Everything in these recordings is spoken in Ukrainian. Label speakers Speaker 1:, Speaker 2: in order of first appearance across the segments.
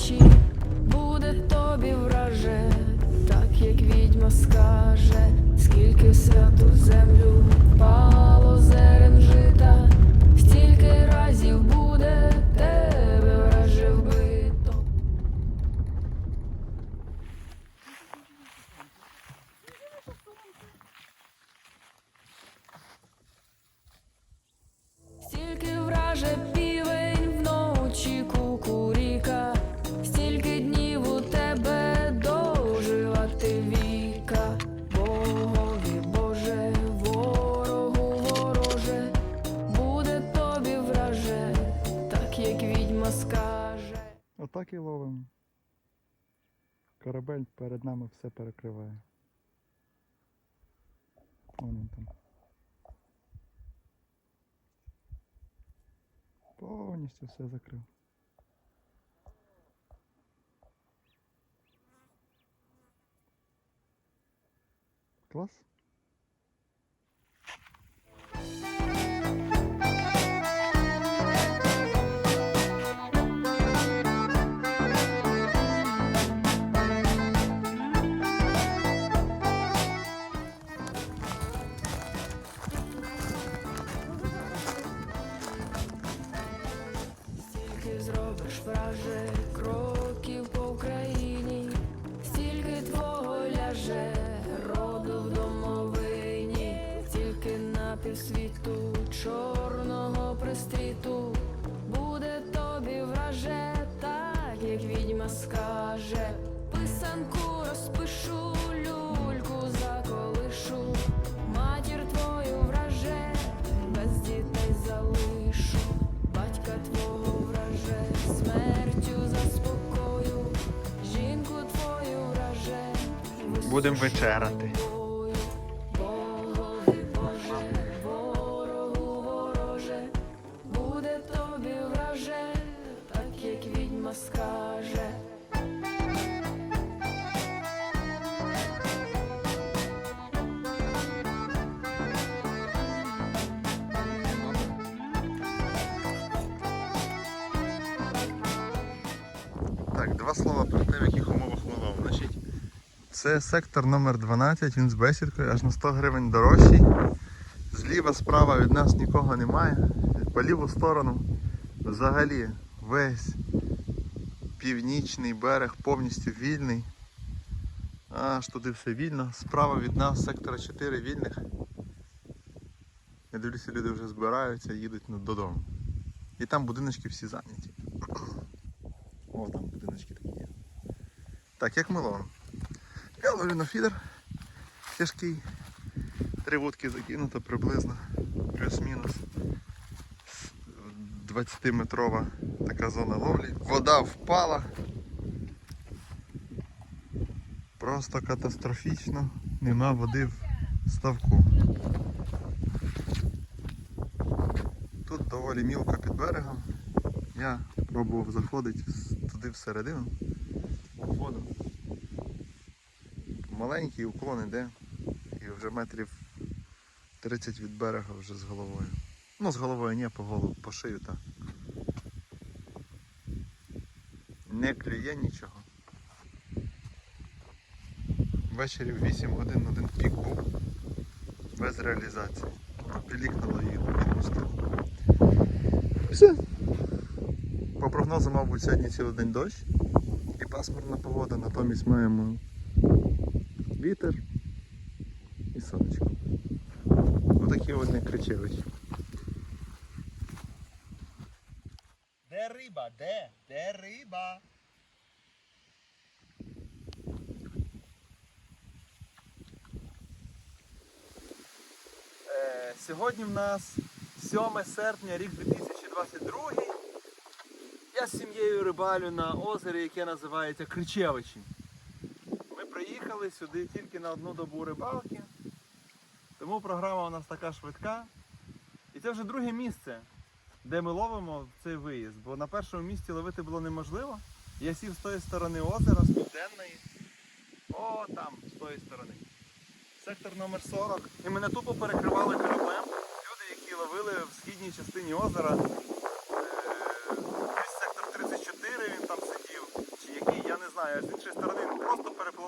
Speaker 1: вночі буде тобі враже, так як відьма скаже, скільки святу землю впало зерен
Speaker 2: Корабель перед нами все перекриває. Вон він там. Повністю все закрив. Клас.
Speaker 1: Зробиш кроків по Україні, стільки твого ляже роду в домовині, тільки на чорного тобі враже, так.
Speaker 2: Два слова про те, в яких умовах це сектор номер 12, він з бесідкою, аж на 100 гривень дорожчий. Зліва, справа від нас нікого немає. По ліву сторону взагалі весь північний берег повністю вільний. Аж туди все вільно. Справа від нас сектора 4 вільних. Я дивлюся, люди вже збираються, їдуть ну, додому. І там будиночки всі зайняті. О, там будиночки такі є. Так, як ми ловимо? Я ловлю на фідер тяжкий. Три вудки закинуто приблизно, плюс-мінус. 20-метрова така зона ловлі. Вода впала. Просто катастрофічно. Нема води в ставку. Тут доволі мілко під берегом. Я пробував заходити туди всередину воду. Маленький уклон іде і вже метрів 30 від берега вже з головою. Ну, з головою ні, по голову, по шию так. Не клює нічого. Ввечері в 8 годин один пік був без реалізації. Пілікнуло і відпустило. Все. По прогнозу, мабуть, сьогодні цілий день дощ і пасмурна погода, натомість маємо вітер і сонечко. Отакі вони кричевичі.
Speaker 3: Де риба? Де? Де риба?
Speaker 2: Е, сьогодні в нас 7 серпня, рік 2022. Я з сім'єю рибалю на озері, яке називається Кричевичі. Приїхали сюди тільки на одну добу рибалки, тому програма у нас така швидка. І це вже друге місце, де ми ловимо цей виїзд, бо на першому місці ловити було неможливо. Я сів з тої сторони озера, з південної. О, там, з тої сторони. Сектор номер 40. І мене тупо перекривали кораблем. Люди, які ловили в східній частині озера. Е, Ось сектор 34 він там сидів.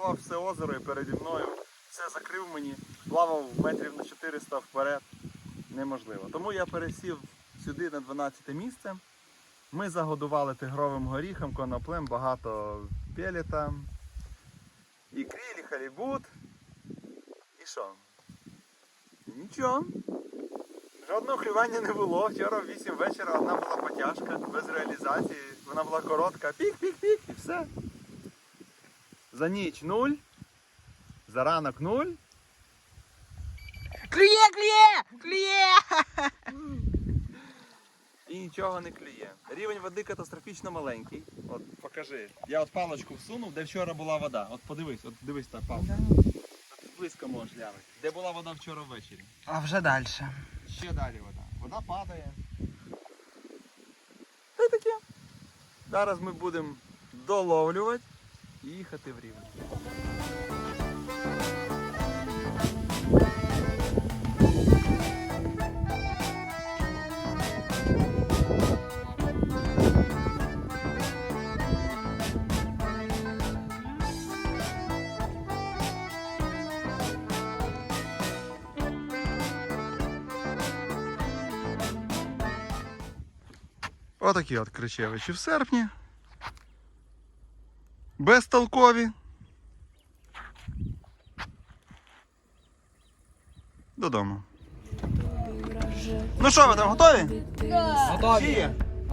Speaker 2: заблокував все озеро і переді мною все закрив мені, плавав метрів на 400 вперед. Неможливо. Тому я пересів сюди на 12 місце. Ми загодували тигровим горіхом, коноплем, багато пелета, і крілі, халібут. І що? Нічого. Жодного клювання не було. Вчора в 8 вечора одна була потяжка без реалізації. Вона була коротка. Пік-пік-пік і все. За ніч нуль. За ранок нуль.
Speaker 4: Клює, клює! Клює!
Speaker 2: І нічого не клює. Рівень води катастрофічно маленький. От покажи. Я от паличку всунув, де вчора була вода. От подивись, от дивись та палка. Близько можеш глянути. Де була вода вчора ввечері.
Speaker 4: А вже далі.
Speaker 2: Ще далі вода. Вода падає. Та й таке. Зараз ми будемо доловлювати і їхати в рівень. Отакі от кричевичі в серпні. Безтолкові. Додому. Ну що, ви там готові? Готові.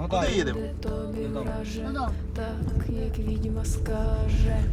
Speaker 2: Куди їдемо?
Speaker 1: тобі враже, так як відьма скаже.